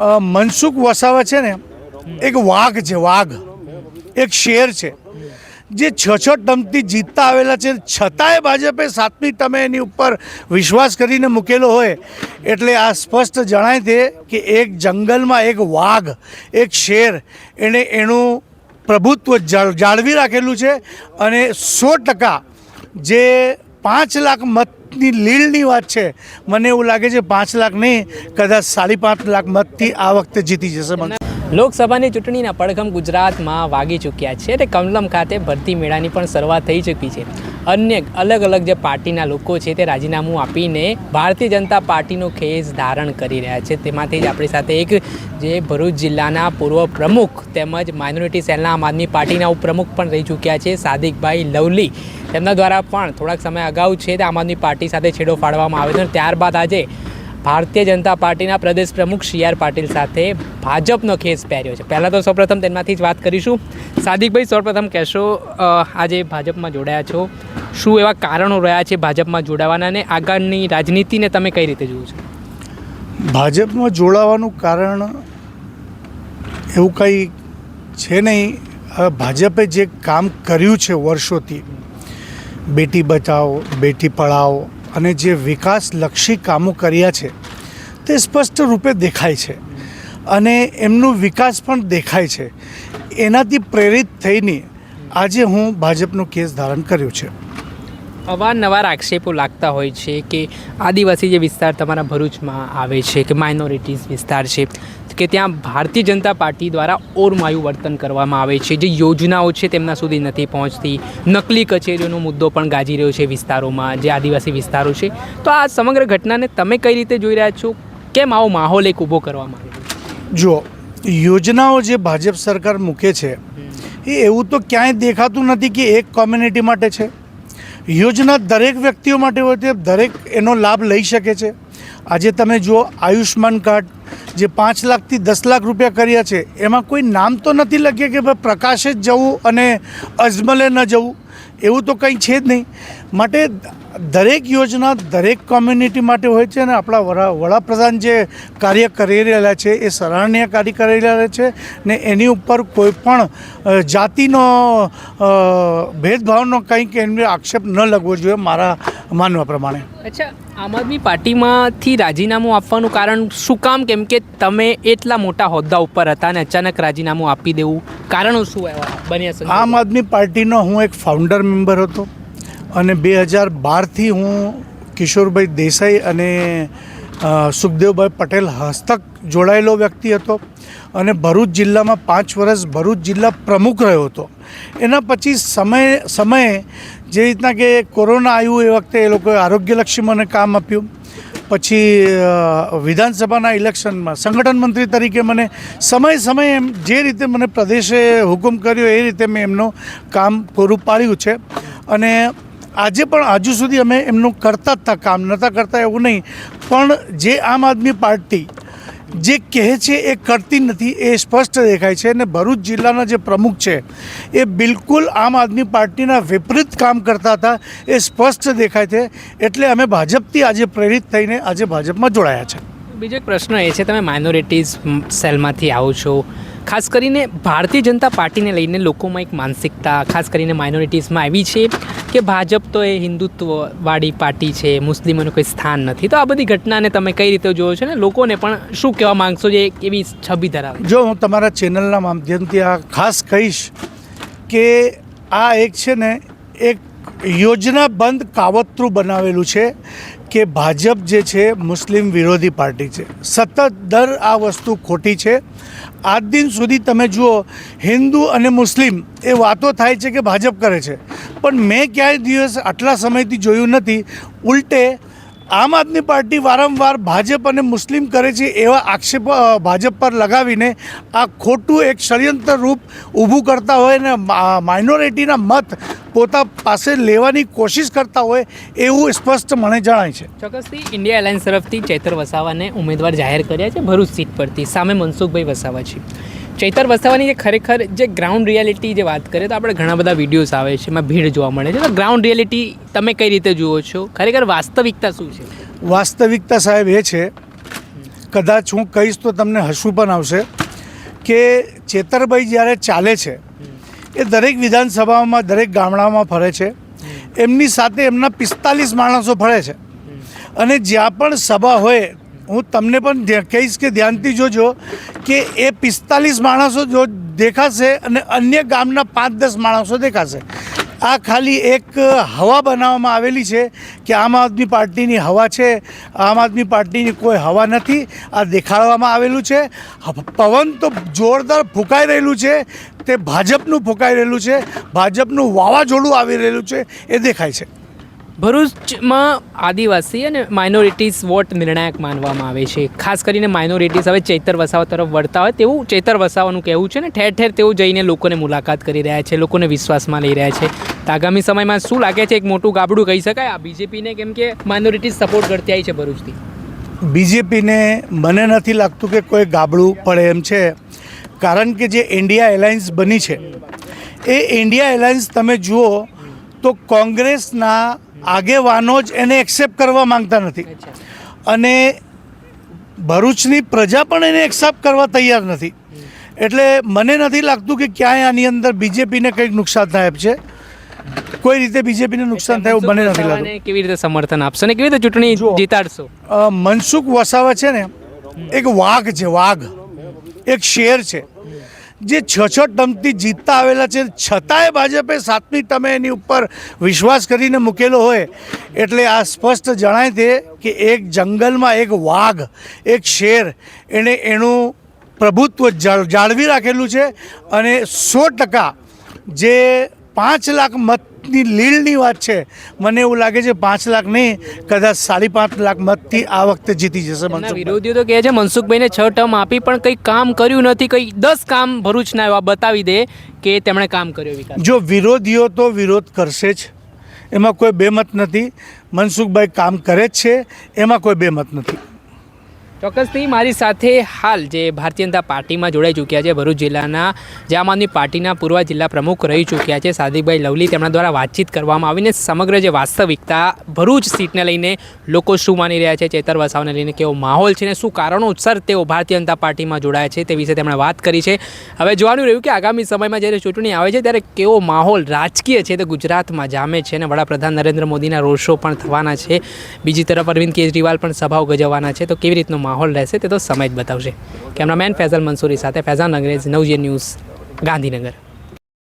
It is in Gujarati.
મનસુખ વસાવા છે ને, એક વાઘ છે, વાઘ. એક શેર છે. જે છ છ ટર્મથી જીતતા આવેલા છે. છતાંય ભાજપે સાતમી તમે એની ઉપર વિશ્વાસ કરીને મૂકેલો હોય. એટલે આ સ્પષ્ટ જણાય છે કે એક જંગલમાં એક વાઘ, એક શેર, એણે એનું પ્રભુત્વ જાળવી રાખેલું છે. અને સો ટકા જે પાંચ લાખ મતની લીડની વાત છે. મને એવું લાગે છે પાંચ લાખ નહીં, કદાચ સાડી પાંચ લાખ મતથી આ વખતે જીતી જશે લોકસભાની ચૂંટણીના પડઘમ ગુજરાતમાં વાગી ચૂક્યા છે એટલે કમલમ ખાતે ભરતી મેળાની પણ શરૂઆત થઈ ચૂકી છે. અન્ય અલગ અલગ જે પાર્ટીના લોકો છે તે રાજીનામું આપીને ભારતીય જનતા પાર્ટીનો ખેસ ધારણ કરી રહ્યા છે. તેમાંથી જ આપણી સાથે એક જે ભરૂચ જિલ્લાના પૂર્વ પ્રમુખ તેમજ માઇનોરિટી સેલના આમ આદમી પાર્ટીના ઉપપ્રમુખ પણ રહી ચૂક્યા છે, સાદિકભાઈ લવલી. તેમના દ્વારા પણ થોડાક સમય અગાઉ છે તે આમ આદમી પાર્ટી સાથે છેડો ફાડવામાં આવ્યો હતો ત્યારબાદ આજે ભારતીય જનતા પાર્ટીના પ્રદેશ પ્રમુખ સી આર પાટીલ સાથે ભાજપનો ખેસ પહેર્યો છે. પહેલાં તો સૌપ્રથમ તેમાંથી જ વાત કરીશું. સાદિકભાઈ, સૌપ્રથમ કહેશો આજે ભાજપમાં જોડાયા છો. શું એવા કારણો રહ્યા છે ભાજપમાં જોડાવાના અને આગળની રાજનીતિને તમે કઈ રીતે જુઓ છો? ભાજપમાં જોડાવાનું કારણ એવું કંઈ છે નહીં. ભાજપે જે કામ કર્યું છે વર્ષોથી, બેટી બચાવો, બેટી પઢાઓ અને જે વિકાસલક્ષી કામો કર્યા છે, તે સ્પષ્ટ રૂપે દેખાય છે. અને એમનો વિકાસ પણ દેખાય છે. એનાથી પ્રેરિત થઈને આજે હું ભાજપનો કેસ ધારણ કર્યો છે. અવારનવાર આક્ષેપો લાગતા હોય છે કે આદિવાસી જે વિસ્તાર તમારા ભરૂચમાં આવે છે, કે માઇનોરિટીઝ વિસ્તાર છે કે ત્યાં ભારતીય જનતા પાર્ટી દ્વારા ઓરમાયું વર્તન કરવામાં આવે છે. જે યોજનાઓ છે તેમના સુધી નથી પહોંચતી. નકલી કચેરીઓનો મુદ્દો પણ ગાજી રહ્યો છે વિસ્તારોમાં, જે આદિવાસી વિસ્તારો છે. તો આ સમગ્ર ઘટનાને તમે કઈ રીતે જોઈ રહ્યા છો? કેમ આવો માહોલ એક ઊભો કરવામાં આવ્યો? જો યોજનાઓ જે ભાજપ સરકાર મૂકે છે, એ એવું તો ક્યાંય દેખાતું નથી કે એક કોમ્યુનિટી માટે છે. યોજના દરેક વ્યક્તિઓ માટે હોય તે દરેક એનો લાભ લઈ શકે છે. આજે તમે જુઓ, આયુષ્માન કાર્ડ જે પાંચ લાખથી દસ લાખ રૂપિયા કર્યા છે, એમાં કોઈ નામ તો નથી લખ્યા કે ભાઈ પ્રકાશે જ જવું અને અજમલે ન જવું. એવું તો કંઈ છે જ નહીં. માટે દરેક યોજના દરેક કોમ્યુનિટી માટે હોય છે અને આપણા વડા, વડાપ્રધાન જે કાર્ય કરી રહેલા છે, એ સરાહનીય કાર્ય કરી રહ્યા છે ને એની ઉપર કોઈ પણ જાતિનો ભેદભાવનો કંઈક એમને આક્ષેપ ન લગવો જોઈએ. મારા માનવા પ્રમાણે. અચ્છા આમ આદમી પાર્ટીમાંથી રાજીનામું આપવાનું કારણ શું કામ? કેમ કે તમે એટલા મોટા હોદ્દા ઉપર હતા અને અચાનક રાજીનામું આપી દેવું કારણો શું એવા બન્યા? આમ આદમી પાર્ટીનો હું એક ફાઉન્ડર મેમ્બર હતો અને બે હજાર બારથી હું કિશોરભાઈ દેસાઈ અને સુખદેવભાઈ પટેલ હસ્તક જોડાયેલો વ્યક્તિ હતો અને ભરૂચ જિલ્લામાં પાંચ વર્ષ ભરૂચ જિલ્લા પ્રમુખ રહ્યો હતો. એના પછી સમય સમયે જે રીતના કે કોરોના આવ્યું એ વખતે એ લોકોએ આરોગ્યલક્ષી મને કામ આપ્યું. પછી વિધાનસભાના ઇલેક્શનમાં સંગઠન મંત્રી તરીકે મને સમય સમયે જે રીતે મને પ્રદેશે હુકુમ કર્યો એ રીતે મેં એમનું કામ પૂરું પાડ્યું છે. અને આજે પણ હજુ સુધી અમે એમનું કરતા જ હતા કામ નહોતા કરતા એવું નહીં. પણ જે આમ આદમી પાર્ટી જે કહે છે એ કરતી નથી, એ સ્પષ્ટ દેખાય છે અને ભરૂચ જિલ્લાના જે પ્રમુખ છે, એ બિલકુલ આમ આદમી પાર્ટીના વિપરીત કામ કરતા હતા, એ સ્પષ્ટ દેખાય છે. એટલે અમે ભાજપથી આજે પ્રેરિત થઈને આજે ભાજપમાં જોડાયા છે. બીજો એક પ્રશ્ન એ છે, તમે માઇનોરિટીઝ સેલમાંથી આવો છો. ખાસ કરીને ભારતીય જનતા પાર્ટીને લઈને લોકોમાં એક માનસિકતા, ખાસ કરીને માઇનોરિટીઝમાં આવી છે. કે ભાજપ તો એ હિન્દુત્વવાળી પાર્ટી છે, મુસ્લિમોનું કોઈ સ્થાન નથી. તો આ બધી ઘટનાને તમે કઈ રીતે જોયો છો ને? લોકોને પણ શું કહેવા માંગશો જે એક એવી છબી ધરાવે? જો હું તમારા ચેનલના માધ્યમથી આ ખાસ કહીશ કે આ એક છે ને, એક યોજનાબંધ કાવતરું બનાવેલું છે કે ભાજપ જે છે, મુસ્લિમ વિરોધી પાર્ટી છે. સતત દર આ વસ્તુ ખોટી છે. આજ દિન સુધી તમે જુઓ, હિન્દુ અને મુસ્લિમ એ વાતો થાય છે કે ભાજપ કરે છે. પણ મેં ક્યાંય દિવસ આટલા સમયથી જોયું નથી. ઉલટે આમ આદમી પાર્ટી વારંવાર ભાજપ અને મુસ્લિમ કરે છે એવા આક્ષેપ ભાજપ પર લગાવીને આ ખોટું એક ષડયંત્ર રૂપ ઊભું કરતા હોય ને માઇનોરિટીના મત પોતા પાસે લેવાની કોશિશ કરતા હોય એવું સ્પષ્ટ મને જણાય છે. ચોક્કસથી ઇન્ડિયા એલાયન્સ તરફથી ચૈતર વસાવાને ઉમેદવાર જાહેર કર્યા છે ભરૂચ સીટ પરથી. સામે મનસુખભાઈ વસાવા છે. ચૈતર વસાવાની જે ખરેખર જે ગ્રાઉન્ડ રિયાલિટી જે વાત કરીએ તો આપણે ઘણા બધા વિડીયોઝ આવે છે, એમાં ભીડ જોવા મળે છે. તો ગ્રાઉન્ડ રિયાલિટી તમે કઈ રીતે જુઓ છો? ખરેખર વાસ્તવિકતા શું છે? વાસ્તવિકતા સાહેબ એ છે, કદાચ હું કહીશ તો તમને હસવું પણ આવશે, કે ચેતરભાઈ જ્યારે ચાલે છે, એ દરેક વિધાનસભામાં, દરેક ગામડામાં ફરે છે. એમની સાથે એમના પિસ્તાલીસ માણસો ફરે છે. અને જ્યાં પણ સભા હોય હું તમને પણ કહીશ કે ધ્યાનથી જોજો કે એ પિસ્તાલીસ માણસો જો દેખાશે અને અન્ય ગામના પાંચ દસ માણસો દેખાશે. આ ખાલી એક હવા બનાવવામાં આવેલી છે કે આમ આદમી પાર્ટીની હવા છે, આમ આદમી પાર્ટીની કોઈ હવા નથી. આ દેખાડવામાં આવેલું છે. પવન તો જોરદાર ફૂંકાઈ રહેલું છે, તે ભાજપનું ફૂંકાઈ રહેલું છે, ભાજપનું વાવાઝોડું આવી રહેલું છે, એ દેખાય છે. ભરૂચમાં આદિવાસી અને માઇનોરિટીઝ વોટ નિર્ણાયક માનવામાં આવે છે. ખાસ કરીને માઇનોરિટીઝ હવે ચૈતર વસાવા તરફ વળતા હોય તેવું ચૈતર વસાવાનું કહેવું છે ને ઠેર ઠેર તેઓ જઈને લોકોને મુલાકાત કરી રહ્યા છે, લોકોને વિશ્વાસમાં લઈ રહ્યા છે. આગામી સમયમાં શું લાગે છે એક મોટું ગાબડું કહી શકાય? આ બીજેપીને કેમ કે માઇનોરિટીઝ સપોર્ટ કરતી આવી છે ભરૂચથી. બીજેપીને મને નથી લાગતું કે કોઈ ગાબડું પડે એમ છે. કારણ કે જે ઇન્ડિયા એલાયન્સ બની છે, એ ઇન્ડિયા એલાયન્સ તમે જુઓ તો કોંગ્રેસના આગેવાનો જ એને એક્સેપ્ટ કરવા માંગતા નથી. અને ભરૂચની પ્રજા પણ એને એક્સેપ્ટ કરવા તૈયાર નથી. એટલે મને નથી લાગતું કે ક્યાંય આની અંદર બીજેપીને કંઈક નુકસાન થાય છે. કોઈ રીતે બીજેપીને નુકસાન થાય એવું મને નથી લાગતું. કેવી રીતે સમર્થન આપશો ને કેવી રીતે ચૂંટણી. જીતાડશો? મનસુખ વસાવા છે ને એક વાઘ છે વાઘ. એક શેર છે. જે છ છ ટર્મથી જીતતા આવેલા છે, છતાંય ભાજપે સાતમી તમે એની ઉપર વિશ્વાસ કરીને મૂકેલો હોય. એટલે આ સ્પષ્ટ જણાય છે કે એક જંગલમાં એક વાઘ, એક શેર એણે એનું પ્રભુત્વ જાળવી રાખેલું છે અને સો ટકા જે પાંચ લાખ મતની લીડની વાત છે. મને એવું લાગે છે પાંચ લાખ નહીં કદાચ સાડી પાંચ લાખ મતથી આ વખતે જીતી જશે મનસુખ વિરોધીઓ તો કહે છે મનસુખભાઈને છ ટર્મ આપી પણ કંઈ કામ કર્યું નથી કંઈ દસ કામ ભરૂચના એવા બતાવી દે કે તેમણે કામ કર્યો જો વિરોધીઓ તો વિરોધ કરશે જ. એમાં કોઈ બેમત નથી. મનસુખભાઈ કામ કરે જ છે એમાં કોઈ બેમત નથી. ચોક્કસથી મારી સાથે હાલ જે ભારતીય જનતા પાર્ટીમાં જોડાઈ ચૂક્યા છે, ભરૂચ જિલ્લાના, જે આમ આદમી પાર્ટીના પૂર્વ જિલ્લા પ્રમુખ રહી ચૂક્યા છે, સાદિકભાઈ લવલી, તેમના દ્વારા વાતચીત કરવામાં આવીને સમગ્ર જે વાસ્તવિકતા ભરૂચ સીટને લઈને લોકો શું માની રહ્યા છે, ચેતર વસાવને લઈને કેવો માહોલ છે ને શું કારણોસર તેઓ ભારતીય જનતા પાર્ટીમાં જોડાયા છે તે વિશે તેમણે વાત કરી છે. હવે જોવાનું રહ્યું કે આગામી સમયમાં જ્યારે ચૂંટણી આવે છે ત્યારે કેવો માહોલ રાજકીય છે તે ગુજરાતમાં જામે છે અને વડાપ્રધાન નરેન્દ્ર મોદીના રોડ શો પણ થવાના છે. બીજી તરફ અરવિંદ કેજરીવાલ પણ સભાઓ ગજવવાના છે, તો કેવી રીતનો માહોલ રહેશે, તે તો સમય જ બતાવશે. કેમેરામેન ફૈઝલ મંસૂરી સાથે ફૈઝાન અંગ્રેજ નવજે ન્યૂઝ, ગાંધીનગર.